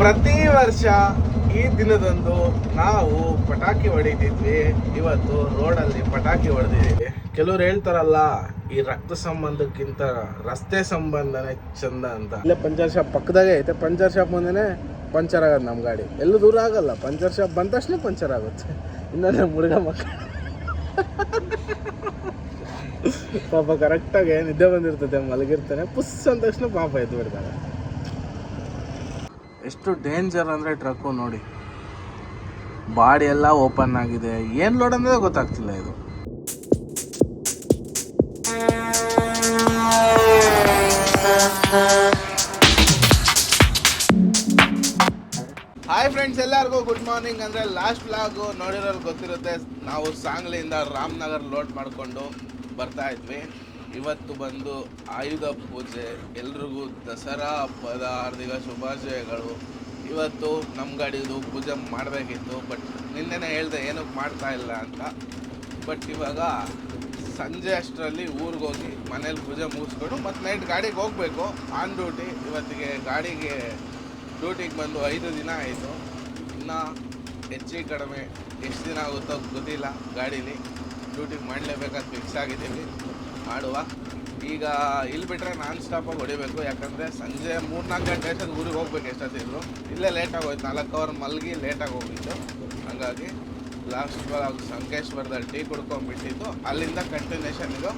ಪ್ರತಿ ವರ್ಷ ಈ ದಿನದಂದು ನಾವು ಪಟಾಕಿ ಹೊಡಿತಿದ್ವಿ. ಇವತ್ತು ರೋಡಲ್ಲಿ ಪಟಾಕಿ ಹೊಡೆದಿದ್ದೀವಿ. ಕೆಲವ್ರು ಹೇಳ್ತಾರಲ್ಲ, ಈ ರಕ್ತ ಸಂಬಂಧಕ್ಕಿಂತ ರಸ್ತೆ ಸಂಬಂಧನೇ ಚಂದ ಅಂತ. ಇಲ್ಲ ಪಂಚರ್ ಶಾಪ್ ಪಕ್ಕದಾಗೆ ಐತೆ. ಪಂಚರ್ ಶಾಪ್ ಮುಂದೆನೆ ಪಂಚರ್ ಆಗೋದು ನಮ್ಮ ಗಾಡಿ. ಎಲ್ಲೂ ದೂರ ಆಗಲ್ಲ. ಪಂಚರ್ ಶಾಪ್ ಬಂದ ತಕ್ಷಣ ಪಂಚರ್ ಆಗುತ್ತೆ. ಇನ್ನು ನಮ್ಮ ಹುಡುಗ ಮಕ್ಕಳು ಪಾಪ ಕರೆಕ್ಟಾಗಿ ನಿದ್ದೆ ಬಂದಿರ್ತದೆ, ಮಲಗಿರ್ತಾನೆ. ಪುಸ್ ಅಂದ ತಕ್ಷಣ ಪಾಪ ಎದ್ದು ಬಿಡ್ತಾನೆ ಎಷ್ಟು ಡೇಂಜರ್ ಅಂದರೆ ಟ್ರಕ್ಕು ನೋಡಿ. ಬಾಡಿ ಎಲ್ಲ ಓಪನ್ ಆಗಿದೆ. ಏನು ಲೋಡ್ ಅನ್ನೋದೇ ಗೊತ್ತಾಗ್ತಿಲ್ಲ ಇದು. ಹಾಯ್ ಫ್ರೆಂಡ್ಸ್ ಎಲ್ಲರಿಗೂ ಗುಡ್ ಮಾರ್ನಿಂಗ್ ಅಂದರೆ ಲಾಸ್ಟ್ ವ್ಲಾಗು ನೋಡಿರೋರು ಗೊತ್ತಿರುತ್ತೆ, ನಾವು ಸಾಂಗ್ಲಿಯಿಂದ ರಾಮನಗರ್ ಲೋಡ್ ಮಾಡಿಕೊಂಡು ಬರ್ತಾ ಇದ್ವಿ. ಇವತ್ತು ಬಂದು ಆಯುಧ ಪೂಜೆ, ಎಲ್ರಿಗೂ ದಸರಾ ಹಬ್ಬದ ಹಾರ್ದಿಕ ಶುಭಾಶಯಗಳು. ಇವತ್ತು ನಮ್ಮ ಗಾಡಿದು ಪೂಜೆ ಮಾಡಬೇಕಿತ್ತು, ಬಟ್ ನಿನ್ನೆನೇ ಹೇಳ್ದೆ ಏನಕ್ಕೆ ಮಾಡ್ತಾ ಇಲ್ಲ ಅಂತ. ಬಟ್ ಇವಾಗ ಸಂಜೆ ಅಷ್ಟರಲ್ಲಿ ಊರಿಗೆ ಹೋಗಿ ಮನೇಲಿ ಪೂಜೆ ಮುಗಿಸ್ಕೊಂಡು ಮತ್ತು ನೈಟ್ ಗಾಡಿಗೆ ಹೋಗಬೇಕು. ಆನ್ ಡ್ಯೂಟಿ, ಇವತ್ತಿಗೆ ಗಾಡಿಗೆ ಡ್ಯೂಟಿಗೆ ಬಂದು ಐದು ದಿನ ಆಯಿತು. ಇನ್ನು ಹೆಚ್ಚು ಕಡಿಮೆ ಎಷ್ಟು ದಿನ ಆಗುತ್ತೋ ಗೊತ್ತಿಲ್ಲ ಗಾಡೀಲಿ. ಡ್ಯೂಟಿಗೆ ಮಾಡಲೇಬೇಕಾದ ಫಿಕ್ಸ್ ಆಗಿದ್ದೀವಿ. ಮಾಡುವ. ಈಗ ಇಲ್ಲಿ ಬಿಟ್ಟರೆ ನಾನ್ ಸ್ಟಾಪಾಗಿ ಹೊಡಿಬೇಕು. ಯಾಕಂದರೆ ಸಂಜೆ ಮೂರ್ನಾಲ್ಕು ಗಂಟೆ ಅಷ್ಟೊತ್ತು ಊರಿಗೆ ಹೋಗ್ಬೇಕು ಎಷ್ಟೊತ್ತಿದ್ರು ಇಲ್ಲೇ ಲೇಟಾಗಿ ಹೋಯ್ತು ನಾಲ್ಕು ಅವರ್ ಮಲಗಿ ಲೇಟಾಗಿ ಹೋಗಿತ್ತು ಹಾಗಾಗಿ ಲಾಸ್ಟ್ ಸಂಕೇಶ್ವರದಲ್ಲಿ ಟೀ ಕುಡ್ಕೊಂಡ್ಬಿಟ್ಟಿದ್ದು. ಅಲ್ಲಿಂದ ಕಂಟಿನ್ಯೂಷನ್ ಇದು.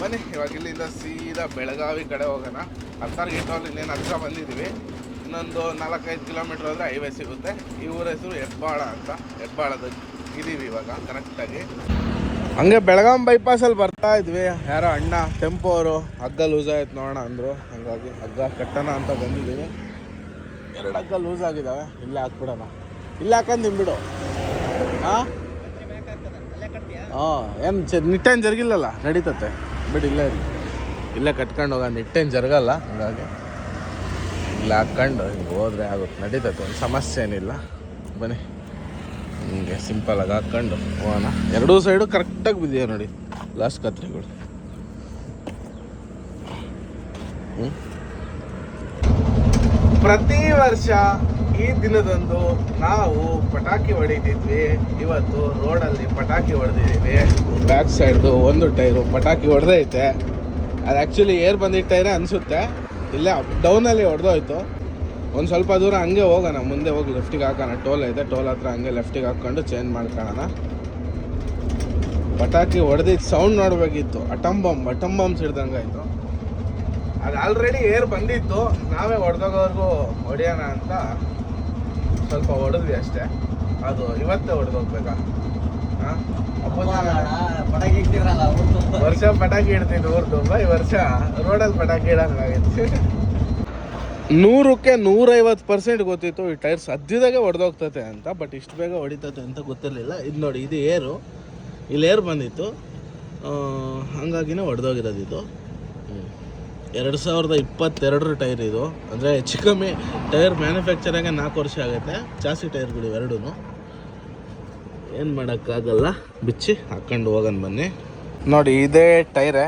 ಬನ್ನಿ, ಇವಾಗ ಇಲ್ಲಿಂದ ಸೀದಾ ಬೆಳಗಾವಿ ಕಡೆ ಹೋಗೋಣ. ಹತ್ತಾರು ಗಿಟ್ಟಲ್ಲಿ ಇನ್ನೇನು ಹತ್ರ ಬಂದಿದ್ದೀವಿ. ಇನ್ನೊಂದು ನಾಲ್ಕೈದು ಕಿಲೋಮೀಟ್ರ್ ಹೋದರೆ ಹೈವೇ ಸಿಗುತ್ತೆ. ಈ ಊರ ಹೆಸರು ಹೆಬ್ಬಾಳ ಅಂತ. ಹೆಬ್ಬಾಳದ ಇದ್ದೀವಿ ಇವಾಗ ಕರೆಕ್ಟಾಗಿ ಹಂಗೆ ಬೆಳಗಾಂ ಬೈಪಾಸಲ್ಲಿ ಬರ್ತಾ ಇದ್ವಿ. ಯಾರೋ ಅಣ್ಣ ಟೆಂಪೋ ಅವರು, ಹಗ್ಗ ಲೂಸ್ ಆಯ್ತು ನೋಡೋಣ ಅಂದರು. ಹಾಗಾಗಿ ಹಗ್ಗ ಕಟ್ಟೋಣ ಅಂತ ಬಂದಿದ್ದೀವಿ ಎರಡು ಹಗ್ಗ ಲೂಸ್ ಆಗಿದ್ದಾವೆ ಇಲ್ಲೇ ಹಾಕ್ಬಿಡೋಣ. ಇಲ್ಲೇ ಹಾಕಂದು ನಿಂಬಿಡು ಹಾಂ, ಏನು ನಿಟ್ಟೇನು ಜರುಗಿಲ್ಲಲ್ಲ? ನಡೀತತೆ. ಬಿಡು, ಇಲ್ಲೇ ಇರಲಿ ಇಲ್ಲೇ ಕಟ್ಕೊಂಡು ಹೋಗ ನಿಟ್ಟೇನು ಜರುಗಲ್ಲ. ಹಾಗಾಗಿ ಇಲ್ಲ ಹಾಕ್ಕೊಂಡು ಹಿಂಗೆ ಹೋದ್ರೆ ಆಗುತ್ತೆ. ನಡೀತತೆ. ಒಂದು ಸಮಸ್ಯೆ ಏನಿಲ್ಲ. ಬನ್ನಿ. ಹಿಂಗೆ ಸಿಂಪಲಾಗಿ ಹಾಕ್ಕೊಂಡು ಹೋಗೋಣ. ಎರಡೂ ಸೈಡು ಕರೆಕ್ಟಾಗಿ ಬಿದ್ದಿದೆ ನೋಡಿ ಲಾಸ್ಟ್ ಕತ್ರಿಗಳು ಪ್ರತಿ ವರ್ಷ ಈ ದಿನದಂದು ನಾವು ಪಟಾಕಿ ಹೊಡಿತಿದ್ವಿ. ಇವತ್ತು ರೋಡಲ್ಲಿ ಪಟಾಕಿ ಹೊಡೆದಿದ್ದೀವಿ. ಬ್ಯಾಕ್ ಸೈಡ್ದು ಒಂದು ಟೈರು ಪಟಾಕಿ ಹೊಡೆದೈತೆ ಅದು ಆ್ಯಕ್ಚುಲಿ ಏರ್ ಬಂದಿದ್ದ ಟೈರೇ ಅನಿಸುತ್ತೆ. ಇಲ್ಲೇ ಅಪ್ ಡೌನಲ್ಲಿ ಹೊಡೆದೋಯ್ತು. ಒಂದು ಸ್ವಲ್ಪ ದೂರ ಹಂಗೆ ಹೋಗೋಣ. ಮುಂದೆ ಹೋಗಿ ಲೆಫ್ಟಿಗೆ ಹಾಕೋಣ. ಟೋಲ್ ಇದೆ ಟೋಲ್ ಹತ್ರ ಹಂಗೆ ಲೆಫ್ಟಿಗೆ ಹಾಕ್ಕೊಂಡು ಚೇಂಜ್ ಮಾಡ್ಕೊಳ್ಳೋಣ. ಪಟಾಕಿ ಹೊಡೆದಿದ್ದು ಸೌಂಡ್ ನೋಡಬೇಕಿತ್ತು. ಅಟಮ್ ಬಾಂಬ್ ಹಿಡ್ದಂಗೆ ಆಯಿತು. ಅದು ಆಲ್ರೆಡಿ ಏರ್ ಬಂದಿತ್ತು. ನಾವೇ ಹೊಡೆದೋಗೋರ್ಗು ಹೊಡೆಯೋಣ ಅಂತ ಸ್ವಲ್ಪ ಹೊಡೆದ್ವಿ ಅಷ್ಟೇ. ಅದು ಇವತ್ತೇ ಹೊಡೆದೋಗ್ಬೇಕಾ? ವರ್ಷ ಪಟಾಕಿ ಇಡ್ತಿದ್ದು ಊರ್ದು. ಈ ವರ್ಷ. ರೋಡಲ್ಲಿ ಪಟಾಕಿ ಇಡಂಗಾಗೈತೆ ನೂರಕ್ಕೆ ನೂರೈವತ್ತು ಪರ್ಸೆಂಟ್ ಗೊತ್ತಿತ್ತು, ಈ ಟೈರ್ ಸದ್ಯದಾಗೆ ಹೊಡೆದೋಗ್ತತೆ ಅಂತ ಬಟ್ ಇಷ್ಟು ಬೇಗ ಹೊಡಿತತೆ ಅಂತ ಗೊತ್ತಿರಲಿಲ್ಲ. ಇದು ನೋಡಿ, ಇದು ಏರು. ಇಲ್ಲಿ ಏರ್ ಬಂದಿತ್ತು. ಹಂಗಾಗಿನೇ ಹೊಡೆದೋಗಿರೋದು ಇದು ಎರಡು ಸಾವಿರದ ಇಪ್ಪತ್ತೆರಡರ ಟೈರ್ ಇದು. ಅಂದರೆ ಹೆಚ್ಚು ಕಮ್ಮಿ ಟೈರ್ ಮ್ಯಾನುಫ್ಯಾಕ್ಚರಾಗೆ ನಾಲ್ಕು ವರ್ಷ ಆಗುತ್ತೆ. ಜಾಸ್ತಿ ಟೈರ್ಗಳು ಎರಡೂ ಏನು ಮಾಡೋಕ್ಕಾಗಲ್ಲ. ಬಿಚ್ಚಿ ಹಾಕ್ಕೊಂಡು ಹೋಗೋಣ ಬನ್ನಿ. ನೋಡಿ, ಇದೇ ಟೈರೇ.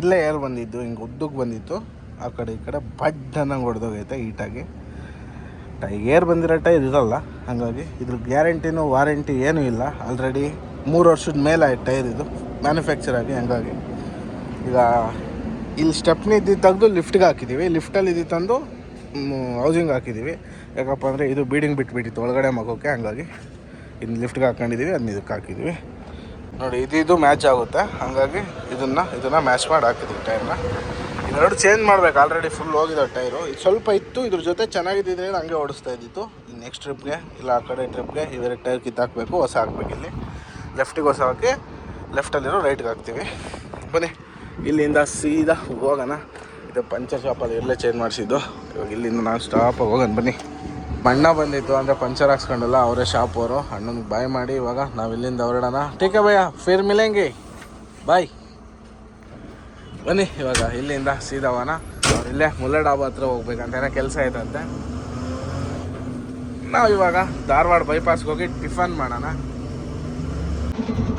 ಇಲ್ಲೇ ಏರ್ ಬಂದಿದ್ದು, ಹಿಂಗೆ ಉದ್ದಕ್ಕೆ ಬಂದಿತ್ತು. ಆ ಕಡೆ ಈ ಕಡೆ ಬಡ್ ಅನ್ನಂಗೆ ಹೊಡೆದೋಗೈತೆ ಈಟಾಗಿ ಟೈ ಏರ್ ಬಂದಿರೋ ಟೈರ್ ಇರಲ್ಲ ಹಾಗಾಗಿ ಇದ್ರ ಗ್ಯಾರಂಟಿನೂ ವಾರಂಟಿ ಏನೂ ಇಲ್ಲ. ಆಲ್ರೆಡಿ ಮೂರು ವರ್ಷದ ಮೇಲೆ ಆಯ್ತು ಟೈರ್ ಇದು ಮ್ಯಾನುಫ್ಯಾಕ್ಚರ್ ಆಗಿ, ಹಂಗಾಗಿ ಈಗ ಇಲ್ಲಿ ಸ್ಟೆಪ್ನಿ ಇದ್ದಿದ್ದು ತೆಗೆದು ಲಿಫ್ಟ್ಗೆ ಹಾಕಿದ್ದೀವಿ. ಲಿಫ್ಟಲ್ಲಿ ಇದ್ದು ತಂದು ಹೌಸಿಂಗ್ ಹಾಕಿದ್ದೀವಿ. ಯಾಕಪ್ಪ ಅಂದರೆ ಇದು ಬೀಡಿಂಗ್ ಬಿಟ್ಬಿಟ್ಟಿತ್ತು ಒಳಗಡೆ ಮಗೋಕ್ಕೆ ಹಂಗಾಗಿ ಇನ್ನು ಲಿಫ್ಟ್ಗೆ ಹಾಕ್ಕೊಂಡಿದ್ದೀವಿ ಅದನ್ನ ಇದಕ್ಕೆ ಹಾಕಿದ್ದೀವಿ. ನೋಡಿ, ಇದು ಇದು ಮ್ಯಾಚ್ ಆಗುತ್ತೆ. ಹಾಗಾಗಿ ಇದನ್ನು ಇದನ್ನು ಮ್ಯಾಚ್ ಮಾಡಿ ಹಾಕಿದ್ದೀವಿ ಟೈರ್ನ ಇವೆರಡು ಚೇಂಜ್ ಮಾಡ್ಬೇಕು. ಆಲ್ರೆಡಿ ಫುಲ್ ಹೋಗಿದೆ ಟೈರು. ಇದು ಸ್ವಲ್ಪ ಇತ್ತು, ಇದ್ರ ಜೊತೆ ಚೆನ್ನಾಗಿದ್ದಿದ್ರೆ ಹಂಗೆ ಓಡಿಸ್ತಾ ಇದ್ದಿತ್ತು. ನೆಕ್ಸ್ಟ್ ಟ್ರಿಪ್ಗೆ ಇಲ್ಲ ಆ ಕಡೆ ಟ್ರಿಪ್ಗೆ ಇವೆರಡು ಟೈರ್ ಕಿತ್ತಾಕಬೇಕು, ಹೊಸ ಹಾಕ್ಬೇಕು ಇಲ್ಲಿ. ಲೆಫ್ಟಿಗೆ ಹೊಸ ಹಾಕಿ ಲೆಫ್ಟಲ್ಲಿರೋ ರೈಟ್ಗೆ ಹಾಕ್ತೀವಿ. ಬನ್ನಿ, ಇಲ್ಲಿಂದ ಸೀದಾ ಹೋಗೋಣ. ಇದು ಪಂಚರ್ ಶಾಪಲ್ಲಿ ಇಲ್ಲೇ ಚೇಂಜ್ ಮಾಡಿಸಿದ್ದು. ಇವಾಗ ಇಲ್ಲಿಂದ ನಾವು ಸ್ಟಾಪಾಗಿ ಹೋಗೋಣ. ಬನ್ನಿ. ಬಣ್ಣ ಬಂದಿತ್ತು, ಅಂದರೆ ಪಂಚರ್ ಹಾಕ್ಸ್ಕೊಂಡಲ್ಲ, ಅವರೇ ಶಾಪ್ ಅವರು. ಅಣ್ಣನಿಗೆ ಬಾಯ್ ಮಾಡಿ, ಇವಾಗ ನಾವು ಇಲ್ಲಿಂದ ಹೊರಡೋಣ ಟೀಕೆ ಭಯ್ಯ. ಫಿರ್ ಮಿಲೆಂಗೆ ಬಾಯ್ ಬನ್ನಿ, ಇವಾಗ ಇಲ್ಲಿಂದ ಸೀದಾ ಹೋಗೋಣ ಅವ್ರು ಇಲ್ಲೇ ಮುಲ್ಲ ಡಾಬಾ ಹತ್ರ ಹೋಗ್ಬೇಕಂತ ಕೆಲಸ ಐತಂತೆ ನಾವು ಇವಾಗ ಧಾರವಾಡ ಬೈಪಾಸ್ಗೆ ಹೋಗಿ ಟಿಫನ್ ಮಾಡೋಣ.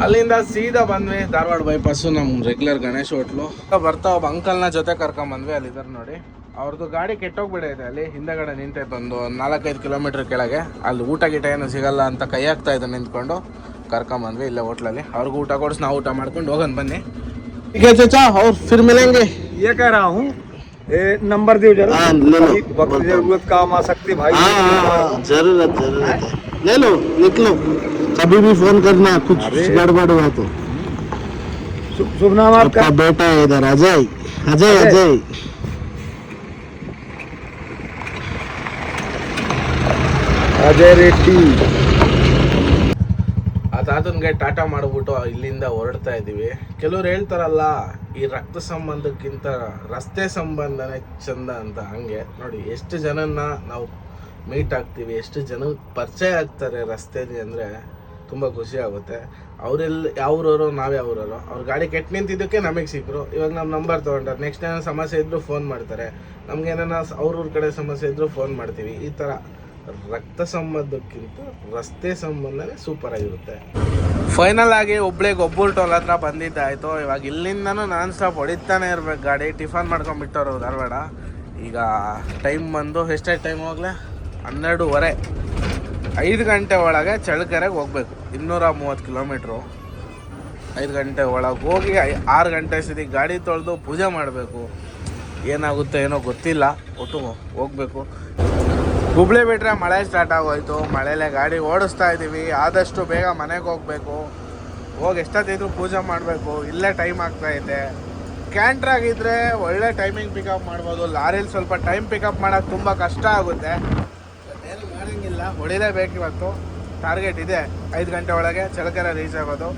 ಅಲ್ಲಿಂದ ಸೀದಾ ಬಂದ್ವಿ, ಧಾರವಾಡ ಬೈಪಾಸು ನಮ್ಮ ರೆಗ್ಯುಲರ್ ಗಣೇಶ್ ಹೋಟ್ಲು. ಬರ್ತಾ ಒಬ್ಬ ಅಂಕಲ್ನ ಜೊತೆ ಕರ್ಕೊಂಬಂದ್ವಿ ಅಲ್ಲಿದ್ದಾರೆ ನೋಡಿ. ಅವ್ರದ್ದು ಗಾಡಿ ಕೆಟ್ಟೋಗ್ಬಿಡೈತೆ ಅಲ್ಲಿ, ಹಿಂದೆಗಡೆ ನಿಂತೈತೆ ಒಂದು ನಾಲ್ಕೈದು ಕಿಲೋಮೀಟ್ರ್ ಕೆಳಗೆ. ಅಲ್ಲಿ ಊಟ ಗೀಟ ಏನು ಸಿಗಲ್ಲ ಅಂತ ಕೈ ಹಾಕ್ತಾ ಇದ್ದ ನಿಂತ್ಕೊಂಡು ಕರ್ಕೊಂಬಂದ್ವಿ ಇಲ್ಲೇ ಹೋಟ್ಲಲ್ಲಿ. ಅವ್ರಿಗೂ ಊಟ ಕೊಡಿಸಿ, ನಾವು ಊಟ ಮಾಡ್ಕೊಂಡು ಹೋಗೋಣ, ಬನ್ನಿ. ठीक है चाचा और फिर मिलेंगे। ये कह रहा हूँ नंबर दियो जरा हाँ, ले लो। कभी वक्त ज़रूरत काम आ सकती भाई। ज़रूरत ज़रूरत है। ले लो निकलो। कभी भी फ़ोन करना कुछ गड़बड़ हुआ तो। शुभ नाम आपका। बेटा है इधर अजय अजय। अजय। अजय रेड्डी। ಆ ಟಾಟಾ ಮಾಡಿಬಿಟ್ಟು ಇಲ್ಲಿಂದ ಹೊರಡ್ತಾ ಇದ್ದೀವಿ ಕೆಲವ್ರು ಹೇಳ್ತಾರಲ್ಲ, ಈ ರಕ್ತ ಸಂಬಂಧಕ್ಕಿಂತ ರಸ್ತೆ ಸಂಬಂಧನೇ ಚಂದ ಅಂತ ಹಂಗೆ. ನೋಡಿ, ಎಷ್ಟು ಜನನ್ನ ನಾವು ಮೀಟ್ ಆಗ್ತೀವಿ, ಎಷ್ಟು ಜನ ಪರಿಚಯ ಆಗ್ತಾರೆ ರಸ್ತೆಲಿ ಅಂದರೆ ತುಂಬ ಖುಷಿ ಆಗುತ್ತೆ. ಅವರೆಲ್ಲ ಯಾವ್ರವರು, ನಾವೇ ಅವ್ರವರು ಅವ್ರ ಗಾಡಿ ಕೆಟ್ಟು ನಿಂತಿದ್ದಕ್ಕೆ ನಮಗೆ ಸಿಕ್ಕರು ಇವಾಗ ನಮ್ಮ ನಂಬರ್ ತೊಗೊಂಡ್ರೆ. ನೆಕ್ಸ್ಟ್ ಏನೋ ಸಮಸ್ಯೆ ಇದ್ದರೂ ಫೋನ್ ಮಾಡ್ತಾರೆ. ನಮ್ಗೆ ಏನಾರ ಅವ್ರವ್ರ ಕಡೆ ಸಮಸ್ಯೆ ಇದ್ದರೂ ಫೋನ್ ಮಾಡ್ತೀವಿ. ಈ ಥರ ರಕ್ತ ಸಂಬಂಧಕ್ಕಿಂತ ರಸ್ತೆ ಸಂಬಂಧನೇ ಸೂಪರ್ ಆಗಿರುತ್ತೆ. ಫೈನಲ್ ಆಗಿ ಹುಬ್ಳಿಗೆ ಒಬ್ಬರು ಟೋಲ್ ಹತ್ರ ಬಂದಿದ್ದಾಯ್ತು. ಇವಾಗ ಇಲ್ಲಿಂದನೂ ನಾನ್ ಸ್ಟಾಪ್ ಹೊಡಿತಾನೆ ಇರ್ಬೇಕು ಗಾಡಿ. ಟಿಫನ್ ಮಾಡ್ಕೊಂಡ್ಬಿಟ್ಟವ್ರು ಧಾರವಾಡ. ಈಗ ಟೈಮ್ ಬಂದು ಎಷ್ಟೇ ಟೈಮ್ ಹೋಗ್ಲೆ? ಹನ್ನೆರಡೂವರೆ. ಐದು ಗಂಟೆ ಒಳಗೆ ಚಳ್ಳಕೆರೆಗೆ ಹೋಗ್ಬೇಕು. ಇನ್ನೂರ ಮೂವತ್ತು ಕಿಲೋಮೀಟ್ರು ಐದು ಗಂಟೆ ಒಳಗೆ ಹೋಗಿ ಆರು ಗಂಟೆ ಸರಿ ಗಾಡಿ ತೊಳೆದು ಪೂಜೆ ಮಾಡಬೇಕು. ಏನಾಗುತ್ತೆ ಏನೋ ಗೊತ್ತಿಲ್ಲ. ಒಟ್ಟು ಹೋಗ್ಬೇಕು. ಹುಬ್ಳಿ ಬಿಟ್ಟರೆ ಮಳೆ ಸ್ಟಾರ್ಟ್ ಆಗೋಯ್ತು. ಮಳೆಲೆ ಗಾಡಿ ಓಡಿಸ್ತಾ ಇದ್ದೀವಿ ಆದಷ್ಟು ಬೇಗ ಮನೆಗೆ ಹೋಗಬೇಕು. ಹೋಗಿ ಎಷ್ಟೊತ್ತಿದ್ರು ಪೂಜೆ ಮಾಡಬೇಕು. ಇಲ್ಲೇ ಟೈಮ್ ಆಗ್ತಾ ಐತೆ ಕ್ಯಾಂಟ್ರಾಗಿದ್ದರೆ ಒಳ್ಳೆ ಟೈಮಿಂಗ್ ಪಿಕಪ್ ಮಾಡ್ಬೋದು. ಲಾರಿಲಿ ಸ್ವಲ್ಪ ಟೈಮ್ ಪಿಕಪ್ ಮಾಡೋದು ತುಂಬ ಕಷ್ಟ ಆಗುತ್ತೆ. ಏನು ಮಾಡೋಂಗಿಲ್ಲ ಹೊಡಿಲೇಬೇಕು ಇವತ್ತು. ಟಾರ್ಗೆಟ್ ಇದೆ. ಐದು ಗಂಟೆ ಒಳಗೆ ಚಳಕೆರೆ ರೀಚ್ ಆಗೋದು.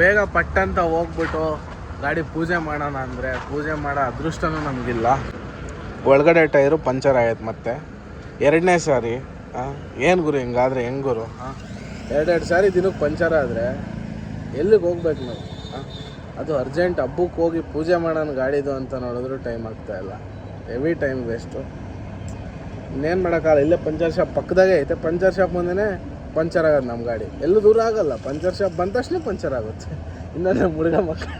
ಬೇಗ ಪಟ್ಟಂತ ಹೋಗ್ಬಿಟ್ಟು ಗಾಡಿ ಪೂಜೆ ಮಾಡೋಣ ಅಂದರೆ ಪೂಜೆ ಮಾಡೋ ಅದೃಷ್ಟನೂ ನಮಗಿಲ್ಲ. ಒಳಗಡೆ ಟೈರು ಪಂಚರ್ ಆಗೈತೆ ಮತ್ತೆ. ಎರಡನೇ ಸಾರಿ. ಏನು ಗುರು ಹಿಂಗಾದ್ರೆ, ಹೆಂಗ್ ಗುರು? ಹಾಂ ಎರಡೆರಡು ಸಾರಿ ದಿನಕ್ಕೆ ಪಂಚರ್ ಆದರೆ ಎಲ್ಲಿಗೆ ಹೋಗ್ಬೇಕು ನಾವು? ಅದು ಅರ್ಜೆಂಟ್ ಹಬ್ಬಕ್ಕೆ ಹೋಗಿ ಪೂಜೆ ಮಾಡೋಣ ಗಾಡಿದು ಅಂತ ನೋಡಿದ್ರು ಟೈಮ್ ಆಗ್ತಾ ಇಲ್ಲ. ಹೆವಿ ಟೈಮ್ ವೇಸ್ಟು ಇನ್ನೇನು ಮಾಡೋಕ್ಕಾಗಲ್ಲ, ಇಲ್ಲೇ ಪಂಚರ್ ಶಾಪ್ ಪಕ್ಕದಾಗೆ ಐತೆ. ಪಂಚರ್ ಶಾಪ್ ಮುಂದೆನೇ ಪಂಚರ್ ಆಗೋದು ನಮ್ಮ ಗಾಡಿ. ಎಲ್ಲೂ ದೂರ ಆಗಲ್ಲ, ಪಂಚರ್ ಶಾಪ್ ಬಂದ ತಕ್ಷಣ ಪಂಚರ್ ಆಗುತ್ತೆ. ಇನ್ನೊಂದು ಮುಳುಗ ಮಕ್ಕಳು.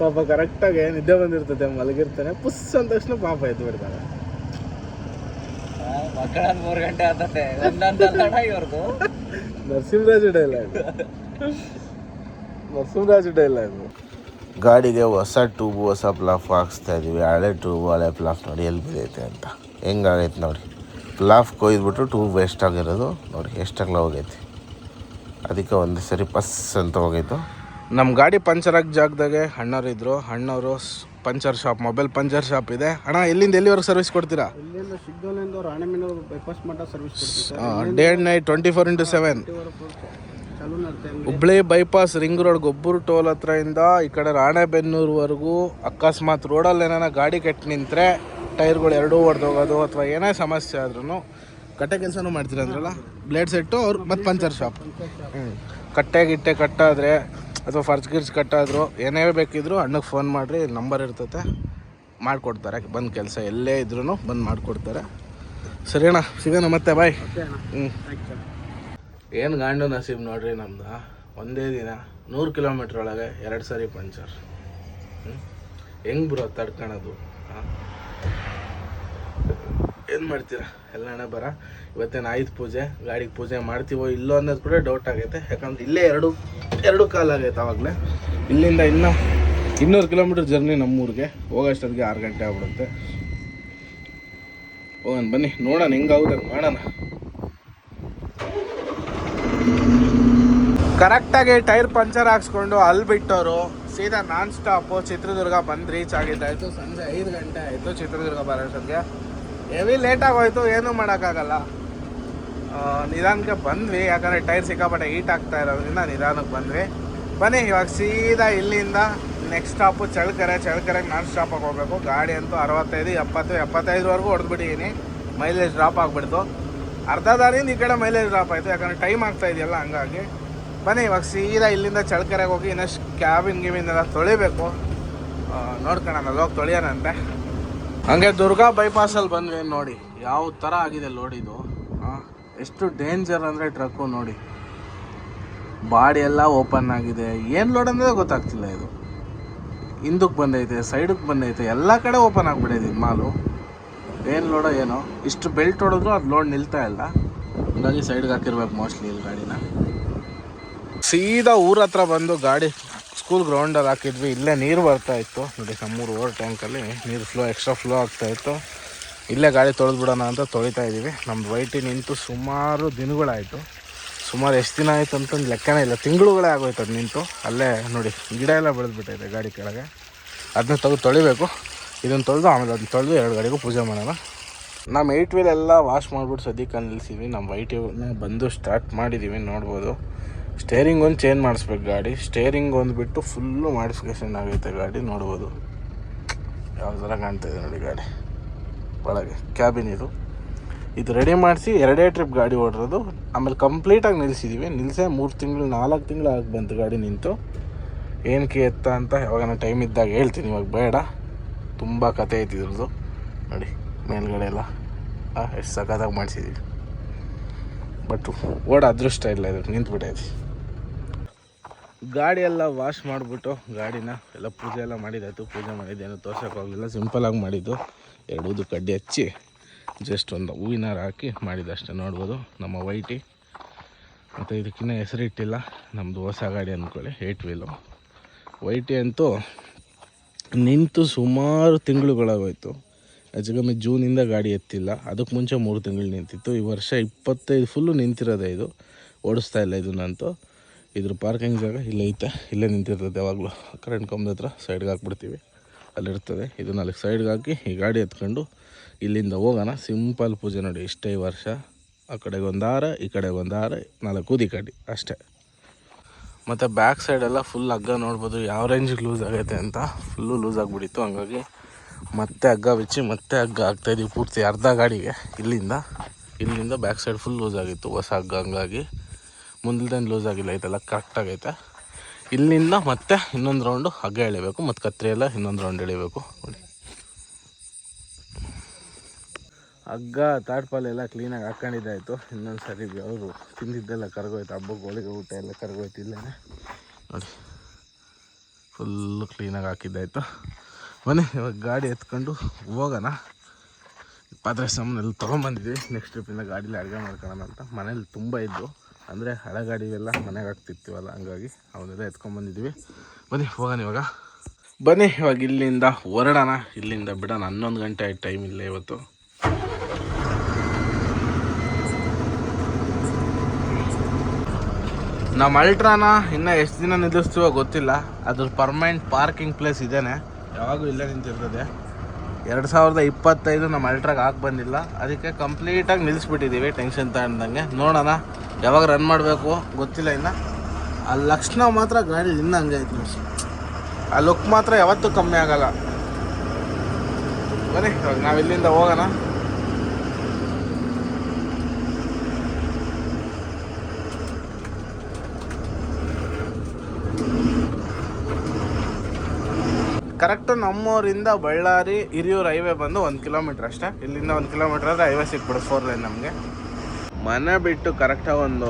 ಪಾಪ ಕರೆಕ್ಟಾಗಿ ನಿದ್ದೆ ಬಂದಿರ್ತದೆ ಮಲಗಿರ್ತಾನೆ. ಪುಸ್ ಅಂದ ತಕ್ಷಣ ಪಾಪ ಎದ್ದು ಬಿಡ್ತಾರೆ ಮೂರು ಗಂಟೆ ಆಗ್ತದೆ ಒಂದಂತಲ್ಲ ಇವ್ರದ್ದು ನರಸಿಂಹರಾಜು ಡೈಲಾಗ್. ನರಸಿಂಹರಾಜು ಡೈಲಾಗ್. ಗಾಡಿಗೆ ಹೊಸ ಟ್ಯೂಬ್ ಹೊಸ ಪ್ಲಾಫ್ ಹಾಕ್ಸ್ತಾ ಇದೀವಿ. ಹಳೆ ಟ್ಯೂಬ್ ಹಳೆ ಪ್ಲಾಫ್ ನೋಡಿ ಎಲ್ಲಿ ಬಿದ್ದೈತೆ ಅಂತ. ಹೆಂಗಾಗೈತೆ ನೋಡಿ. ಪ್ಲಾಫ್ ಕೊಯ್ದ್ಬಿಟ್ಟು ಟ್ಯೂಬ್ ವೇಸ್ಟ್ ಆಗಿರೋದು ನೋಡಿ ಎಷ್ಟಾಗಲ ಹೋಗೈತಿ. ಅದಕ್ಕೆ ಒಂದು ಸರಿ ಪಸ್ ಅಂತ ಹೋಗೈತು. ನಮ್ಮ ಗಾಡಿ ಪಂಚರ್ ಆಗಿ ಜಾಗದಾಗೆ ಅಣ್ಣವ್ರು ಇದ್ರು. ಅಣ್ಣವರು puncture shop mobile puncture shop ಇದೆ. ಅಣ್ಣ ಎಲ್ಲಿಂದ ಎಲ್ಲಿವರೆಗೆ ಸರ್ವಿಸ್ ಕೊಡ್ತೀರಾ? ಇಲ್ಲಿಂದ ಸಿಗ್ದೋಲಿಂದ ರಾಣೆಮೀನೂರು ಬೈಪಾಸ್ ಮಟ್ಟ ಸರ್ವಿಸ್ ಕೊಡ್ತೀವಿ day and night twenty four into seven Hubli bypass ring road Gabbur toll ಹತ್ರದಿಂದ ಈ ಕಡೆ ರಾಣೆಬೆನ್ನೂರ್ವರೆಗೂ ಅಕಸ್ಮಾತ್ ರೋಡಲ್ಲಿ ಏನಾರ ಗಾಡಿ ಕೆಟ್ಟು ನಿಂತರೆ ಟೈರ್ಗಳು ಎರಡೂ ಹೊಡೆದೋಗೋದು ಅಥವಾ ಏನೇ ಸಮಸ್ಯೆ ಆದ್ರೂ ಕಟ್ಟೆ ಕೆಲಸನೂ ಮಾಡ್ತೀರ ಅಂದ್ರಲ್ಲ? ಬ್ಲೇಡ್ ಸೆಟ್ಟು ಅವ್ರು ಮತ್ತು ಪಂಚರ್ ಶಾಪ್. ಹ್ಞೂ ಕಟ್ಟೆ ಗಿಟ್ಟೆ ಕಟ್ಟಾದರೆ ಅಥವಾ ಫರ್ಜ್ ಗಿರ್ಜ್ ಕಟ್ಟಾದ್ರು ಏನೇ ಬೇಕಿದ್ರು ಅಣ್ಣಗೆ ಫೋನ್ ಮಾಡಿರಿ ನಂಬರ್ ಇರ್ತತೆ ಮಾಡಿಕೊಡ್ತಾರೆ. ಬಂದು ಕೆಲಸ ಎಲ್ಲೇ ಇದ್ರೂ ಬಂದು ಮಾಡಿಕೊಡ್ತಾರೆ. ಸರಿ ಅಣ್ಣ ಸಿಗೋಣ ಮತ್ತೆ ಬಾಯ್ ಹ್ಞೂ ಏನು ಗಾಂಡು ನಸೀಬ್ ನೋಡ್ರಿ ನಮ್ದು? ಒಂದೇ ದಿನ ನೂರು ಕಿಲೋಮೀಟ್ರ್ ಒಳಗೆ ಎರಡು ಸರಿ ಪಂಚರ್. ಹೆಂಗೆ ಬರೋ ತಡ್ಕೊಳೋದು ಏನು ಮಾಡ್ತೀರಾ? ಎಲ್ಲ ಹಣ ಬರ. ಇವತ್ತೇನು ಆಯುಧ ಪೂಜೆ, ಗಾಡಿಗೆ ಪೂಜೆ ಮಾಡ್ತೀವೋ ಇಲ್ಲೋ ಅನ್ನೋದು ಕೂಡ ಡೌಟ್ ಆಗೈತೆ. ಯಾಕಂದ್ರೆ ಇಲ್ಲೇ ಎರಡು ಎರಡು ಕಾಲ ಆಗೈತೆ ಆವಾಗಲೇ. ಇಲ್ಲಿಂದ ಇನ್ನೂ ಇನ್ನೂರು ಕಿಲೋಮೀಟ್ರ್ ಜರ್ನಿ ನಮ್ಮೂರಿಗೆ. ಹೋಗೋಷ್ಟೊತ್ತಿಗೆ ಆರು ಗಂಟೆ ಆಗ್ಬಿಡುತ್ತೆ. ಹೋಗೋಣ, ಬನ್ನಿ. ನೋಡೋಣ ಹೆಂಗಾಗುತ್ತೆ ಹಂಗ್ ಮಾಡೋಣ. ಕರೆಕ್ಟಾಗಿ ಟೈರ್ ಪಂಚರ್ ಹಾಕ್ಸ್ಕೊಂಡು ಅಲ್ಲಿ ಬಿಟ್ಟವರು ಸೀದಾ ನಾನ್ ಸ್ಟಾಪು ಚಿತ್ರದುರ್ಗ ಬಂದು ರೀಚ್ ಆಗಿದ್ದಾಯಿತು. ಸಂಜೆ ಐದು ಗಂಟೆ ಆಯಿತು ಚಿತ್ರದುರ್ಗ ಬರೋಷ್ಟೊತ್ತಿಗೆ ಹೆವಿ ಲೇಟ್ ಆಗೋಯ್ತು, ಏನೂ ಮಾಡೋಕ್ಕಾಗಲ್ಲ. ನಿಧಾನಕ್ಕೆ ಬಂದ್ವಿ, ಯಾಕಂದರೆ ಟೈರ್ ಸಿಕ್ಕಾಪಟ್ಟೆ ಹೀಟ್ ಆಗ್ತಾ ಇರೋದ್ರಿಂದ ನಿಧಾನಕ್ಕೆ ಬಂದ್ವಿ. ಬನ್ನಿ, ಇವಾಗ ಸೀದಾ ಇಲ್ಲಿಂದ ನೆಕ್ಸ್ಟ್ ಸ್ಟಾಪು ಚಳ್ಳಕೆರೆ ಚಳ್ಳಕೆರೆಗೆ ನಾನ್ ಸ್ಟಾಪಾಗಿ ಹೋಗಬೇಕು. ಗಾಡಿ ಅಂತೂ ಅರವತ್ತೈದು, ಎಪ್ಪತ್ತು, ಎಪ್ಪತ್ತೈದರವರೆಗೂ ಹೊಡೆದ್ಬಿಟ್ಟಿದ್ದೀನಿ ಮೈಲೇಜ್ ಡ್ರಾಪ್ ಆಗಿಬಿಡ್ತು. ಅರ್ಧ ದಾರಿಯಿಂದ ಈ ಕಡೆ ಮೈಲೇಜ್ ಡ್ರಾಪ್ ಆಯಿತು, ಯಾಕಂದರೆ ಟೈಮ್ ಆಗ್ತಾ ಇದೆಯಲ್ಲ ಹಂಗಾಗಿ. ಬನ್ನಿ, ಇವಾಗ ಸೀದಾ ಇಲ್ಲಿಂದ ಚಳ್ಳಕೆರೆಗೆ ಹೋಗಿ ಇನ್ನಷ್ಟು ಕ್ಯಾಬಿನ್ ಗಿಬಿನ್ ಎಲ್ಲ ತೊಳಿಬೇಕು. ನೋಡ್ಕೊಳ್ಳೋಣ ಹೋಗಿ ತೊಳಿಯೋಣಂತೆ. ಹಂಗೆ ದುರ್ಗಾ ಬೈಪಾಸಲ್ಲಿ ಬಂದ್ವಿ ನೋಡಿ. ಯಾವ ಥರ ಆಗಿದೆ ಲೋಡ್ ಇದು. ಎಷ್ಟು ಡೇಂಜರ್ ಅಂದರೆ ಟ್ರಕ್ಕು ನೋಡಿ. ಬಾಡಿ ಎಲ್ಲ ಓಪನ್ ಆಗಿದೆ. ಏನು ಲೋಡ್ ಅಂದರೆ ಗೊತ್ತಾಗ್ತಿಲ್ಲ ಇದು. ಹಿಂದಕ್ಕೆ ಬಂದೈತೆ ಸೈಡಕ್ಕೆ ಬಂದೈತೆ, ಎಲ್ಲ ಕಡೆ ಓಪನ್ ಆಗಿಬಿಡೈತೆ ಮಾಲು. ಏನು ಲೋಡೋ ಏನೋ. ಇಷ್ಟು ಬೆಲ್ಟ್ ಹೊಡೆದ್ರು ಅದು ಲೋಡ್ ನಿಲ್ತಾ ಇಲ್ಲ. ಹಂಗಾಗಿ ಸೈಡ್ಗೆ ಹಾಕಿರ್ಬೇಕು ಮೋಸ್ಟ್ಲಿ ಇಲ್ಲಿ ಗಾಡಿನ. ಸೀದಾ ಊರ ಹತ್ರ ಬಂದು ಗಾಡಿ ಸ್ಕೂಲ್ ಗ್ರೌಂಡಲ್ಲಿ ಹಾಕಿದ್ವಿ. ಇಲ್ಲೇ ನೀರು ಬರ್ತಾ ಇತ್ತು. ನೋಡಿ ನಮ್ಮೂರು ಓವರ್ ಟ್ಯಾಂಕಲ್ಲಿ ನೀರು ಫ್ಲೋ ಎಕ್ಸ್ಟ್ರಾ ಫ್ಲೋ ಆಗ್ತಾ ಇತ್ತು. ಇಲ್ಲೇ ಗಾಡಿ ತೊಳೆದು ಬಿಡೋಣ ಅಂತ ತೊಳಿತಾ ಇದ್ದೀವಿ. ನಮ್ಮ ವೈಟಿ ನಿಂತು ಸುಮಾರು ದಿನಗಳಾಯಿತು. ಸುಮಾರು ಎಷ್ಟು ದಿನ ಆಯಿತು ಅಂತಂದು ಲೆಕ್ಕನೇ ಇಲ್ಲ. ತಿಂಗಳುಗಳೇ ಆಗೋಯ್ತು ಅದು ನಿಂತು. ಅಲ್ಲೇ ನೋಡಿ, ಗಿಡ ಎಲ್ಲ ಬೆಳೆದ್ಬಿಟ್ಟೈತೆ ಗಾಡಿ ಕೆಳಗೆ. ಅದನ್ನ ತೆಗೆದು ತೊಳಿಬೇಕು. ಇದನ್ನು ತೊಳೆದು ಆಮೇಲೆ ಅದನ್ನ ತೊಳೆದು ಎರಡು ಗಾಡಿಗೂ ಪೂಜೆ ಮಾಡೋಣ. ನಮ್ಮ ಏಟ್ ವೀಲ್ ಎಲ್ಲ ವಾಶ್ ಮಾಡಿಬಿಟ್ಟು ಸದ್ಯಕ್ಕೆ ನಿಲ್ಸಿವಿ ನಮ್ಮ ವೈಟ್ ಬಂದು ಸ್ಟಾರ್ಟ್ ಮಾಡಿದ್ದೀವಿ ನೋಡ್ಬೋದು. ಸ್ಟೇರಿಂಗ್ ಒಂದು ಚೇಂಜ್ ಮಾಡಿಸ್ಬೇಕು ಗಾಡಿ. ಸ್ಟೇರಿಂಗ್ ಒಂದು ಬಿಟ್ಟು ಫುಲ್ಲು ಮಾಡಿಫಿಕೇಷನ್ ಆಗೈತೆ ಗಾಡಿ, ನೋಡ್ಬೋದು. ಯಾವ ಥರ ಇದೆ ನೋಡಿ ಗಾಡಿ. ಒಳಗೆ ಕ್ಯಾಬಿನ್ ಇದು. ಇದು ರೆಡಿ ಮಾಡಿಸಿ ಎರಡೇ ಟ್ರಿಪ್ ಗಾಡಿ ಓಡಿರೋದು. ಆಮೇಲೆ ಕಂಪ್ಲೀಟಾಗಿ ನಿಲ್ಲಿಸಿದ್ದೀವಿ ನಿಲ್ಲಿಸೇ ಮೂರು ತಿಂಗಳು, ನಾಲ್ಕು ತಿಂಗಳು ಆಗಿ ಬಂತು ಗಾಡಿ ನಿಂತು. ಏನಕ್ಕೆ ಎತ್ತ ಅಂತ ಯಾವಾಗ ಟೈಮ್ ಇದ್ದಾಗ ಹೇಳ್ತೀನಿ, ಇವಾಗ ಬೇಡ. ತುಂಬ ಕತೆ ಐತಿ ಇದ್ರದ್ದು. ನೋಡಿ, ಮೇಲ್ಗಡೆ ಎಲ್ಲ. ಎಷ್ಟು ಸಖತ್ತಾಗಿ ಮಾಡಿಸಿದ್ದೀವಿ ಬಟ್ ಓಡ ಅದೃಷ್ಟ ಇಲ್ಲ ಇದು, ನಿಂತ್ಬಿಟ್ಟೈತಿ. ಗಾಡಿ ಎಲ್ಲ ವಾಶ್ ಮಾಡಿಬಿಟ್ಟು ಗಾಡಿನ ಎಲ್ಲ ಪೂಜೆ ಎಲ್ಲ ಮಾಡಿದ್ದಾಯ್ತು ಪೂಜೆ ಮಾಡಿದ್ದೇನು ತೋರ್ಸೋಕ್ಕಾಗಲಿಲ್ಲ ಸಿಂಪಲಾಗಿ ಮಾಡಿದ್ದು. ಎರಡೂದು ಕಡ್ಡಿ ಹಚ್ಚಿ ಜಸ್ಟ್ ಒಂದು ಹೂವಿನ ಹಾಕಿ ಮಾಡಿದ್ದಷ್ಟೇ ನೋಡ್ಬೋದು. ನಮ್ಮ ವೈಟಿ. ಮತ್ತು ಇದಕ್ಕಿನ್ನ ಹೆಸರಿಟ್ಟಿಲ್ಲ ನಮ್ಮದು ಹೊಸ ಗಾಡಿ ಅಂದ್ಕೊಳ್ಳಿ ಏಟ್ ವೀಲು ವೈಟಿ ಅಂತೂ ನಿಂತು ಸುಮಾರು ತಿಂಗಳುಗಳಾಗೋಯ್ತು. ಹೆಚ್ಚು ಜೂನಿಂದ ಗಾಡಿ ಎತ್ತಿಲ್ಲ, ಅದಕ್ಕೆ ಮುಂಚೆ ಮೂರು ತಿಂಗಳು ನಿಂತಿತ್ತು. ಈ ವರ್ಷ ಇಪ್ಪತ್ತೈದು ಫುಲ್ಲು ನಿಂತಿರೋದೇ ಇದು. ಓಡಿಸ್ತಾ ಇಲ್ಲ ಇದನ್ನಂತೂ ಇದ್ರ ಪಾರ್ಕಿಂಗ್ ಜಾಗ ಇಲ್ಲೇ ಐತೆ. ಇಲ್ಲೇ ನಿಂತಿರ್ತದೆ ಯಾವಾಗಲೂ. ಕರೆಂಟ್ ಕಂಬದ ಹತ್ರ ಸೈಡ್ಗೆ ಹಾಕ್ಬಿಡ್ತೀವಿ. ಅಲ್ಲಿರ್ತದೆ. ಇದನ್ನ ಅಲ್ಲಿಗೆ ಸೈಡ್ಗೆ ಹಾಕಿ ಈ ಗಾಡಿ ಎತ್ಕೊಂಡು ಇಲ್ಲಿಂದ ಹೋಗೋಣ. ಸಿಂಪಲ್ ಪೂಜೆ ನೋಡಿ. ಇಷ್ಟೇ ವರ್ಷ. ಆ ಕಡೆಗೆ ಒಂದು ಆರ, ಈ ಕಡೆಗೆ ಒಂದು ಆರ, ನಾಲ್ಕು ಊದಿ ಕಡ್ಡಿ. ಅಷ್ಟೇ. ಮತ್ತು ಬ್ಯಾಕ್ ಸೈಡೆಲ್ಲ ಫುಲ್ ಹಗ್ಗ ನೋಡ್ಬೋದು. ಯಾವ ರೇಂಜಿಗೆ ಲೂಸ್ ಆಗೈತೆ ಅಂತ. ಫುಲ್ಲು ಲೂಸ್ ಆಗಿಬಿಟ್ಟಿತ್ತು. ಹಂಗಾಗಿ ಮತ್ತೆ ಹಗ್ಗ ಬಿಚ್ಚಿ ಮತ್ತೆ ಹಗ್ಗ ಹಾಕ್ತಾಯಿದ್ದೀವಿ ಪೂರ್ತಿ ಅರ್ಧ ಗಾಡಿಗೆ ಇಲ್ಲಿಂದ. ಇಲ್ಲಿಂದ ಬ್ಯಾಕ್ ಸೈಡ್ ಫುಲ್ ಲೂಸ್ ಆಗಿತ್ತು. ಹೊಸ ಹಗ್ಗ ಹಂಗಾಗಿ. ಮುಂದಿಲ್ದೇನು ಲೂಸ್ ಆಗಿಲ್ಲ ಐತಲ್ಲ ಕರೆಕ್ಟ್ ಆಗೈತೆ. ಇಲ್ಲಿಂದ ಮತ್ತೆ ಇನ್ನೊಂದು ರೌಂಡು ಹಗ್ಗ ಎಳಿಬೇಕು, ಮತ್ತು ಕತ್ರಿ ಎಲ್ಲ ಇನ್ನೊಂದು ರೌಂಡ್ ಎಳಿಬೇಕು. ನೋಡಿ. ಹಗ್ಗ ತಾಟ್ಪಾಲ್ ಎಲ್ಲ ಕ್ಲೀನಾಗಿ ಹಾಕ್ಕೊಂಡಿದ್ದಾಯಿತು ಇನ್ನೊಂದು ಸರಿ ಅವರು ತಿಂದಿದ್ದೆಲ್ಲ ಕರ್ಗೋಯ್ತು ಹಬ್ಬಕ್ಕೆ ಹೋಳಿಗೆ ಊಟ ಎಲ್ಲ ಕರ್ಗೋಯ್ತು ಇಲ್ಲೇ ನೋಡಿ. ಫುಲ್ಲು ಕ್ಲೀನಾಗಿ ಹಾಕಿದ್ದಾಯಿತು ಬನ್ನಿ, ಇವಾಗ ಗಾಡಿ ಎತ್ಕೊಂಡು ಹೋಗೋಣ. ಪಾತ್ರೆ ಸಾಮಾನೆಲ್ಲ ತೊಗೊಂಬಂದಿದ್ವಿ. ನೆಕ್ಸ್ಟ್ ಟ್ರಿಪ್ಪಿಂದ ಗಾಡೀಲಿ ಅಡುಗೆ ಮಾಡ್ಕೊಳ್ಳೋಣ ಅಂತ. ಮನೇಲಿ ತುಂಬ ಇದ್ದು. ಅಂದರೆ ಹಳೆ ಗಾಡಿವೆಲ್ಲ ಮನೆಗೆ ಹಾಕ್ತಿರ್ತೀವಲ್ಲ, ಹಂಗಾಗಿ ಅವನ್ನೆಲ್ಲ ಎತ್ಕೊಂಬಂದಿದ್ವಿ ಬನ್ನಿ, ಹೋಗೋಣ ಇವಾಗ. ಬನ್ನಿ, ಇವಾಗ ಇಲ್ಲಿಂದ ಹೊರಡೋಣ. ಇಲ್ಲಿಂದ ಬಿಡೋಣ. ಹನ್ನೊಂದು ಗಂಟೆ ಆಯ್ತು ಟೈಮ್ ಇಲ್ಲ ಇವತ್ತು. ನಮ್ಮ ಅಲ್ಟ್ರಾನ ಇನ್ನು ಎಷ್ಟು ದಿನ ನಿಲ್ಲಿಸ್ತೀವೋ ಗೊತ್ತಿಲ್ಲ. ಅದ್ರ ಪರ್ಮನೆಂಟ್ ಪಾರ್ಕಿಂಗ್ ಪ್ಲೇಸ್ ಇದೇನೆ. ಯಾವಾಗೂ ಇಲ್ಲೇ ನಿಂತಿರ್ತದೆ ಎರಡು ಸಾವಿರದ ಇಪ್ಪತ್ತೈದು ನಮ್ಮ ಅಲ್ಟ್ರಾಗೆ ಹಾಕಿ ಬಂದಿಲ್ಲ. ಅದಕ್ಕೆ ಕಂಪ್ಲೀಟಾಗಿ ನಿಲ್ಲಿಸ್ಬಿಟ್ಟಿದ್ದೀವಿ ಟೆನ್ಷನ್ ತಗೊಂಡಂಗೆ ನೋಡೋಣ. ಯಾವಾಗ ರನ್ ಮಾಡಬೇಕು ಗೊತ್ತಿಲ್ಲ ಇನ್ನು. ಆ ಲಕ್ಷಣ ಮಾತ್ರ ಗಾಡಿ ಇನ್ನೂ ಹಂಗೆ ಐತೆ ನೋಡಿ. ಆ ಲುಕ್ ಮಾತ್ರ ಯಾವತ್ತೂ ಕಮ್ಮಿ ಆಗಲ್ಲ. ಬನ್ನಿ, ಇವಾಗ ನಾವು ಇಲ್ಲಿಂದ ಹೋಗೋಣ. ಕರೆಕ್ಟ್ ನಮ್ಮೂರಿಂದ ಬಳ್ಳಾರಿ ಹಿರಿಯೂರು ಹೈವೇ ಬಂದು ಒಂದು ಕಿಲೋಮೀಟ್ರ್ ಅಷ್ಟೇ. ಇಲ್ಲಿಂದ ಒಂದು ಕಿಲೋಮೀಟ್ರ್ ಆದರೆ ಹೈವೇ ಸಿಕ್ಬಿಡುತ್ತೆ ಫೋರ್ ಲೈನ್ ನಮಗೆ. ಮನೆ ಬಿಟ್ಟು ಕರೆಕ್ಟಾಗಿ ಒಂದು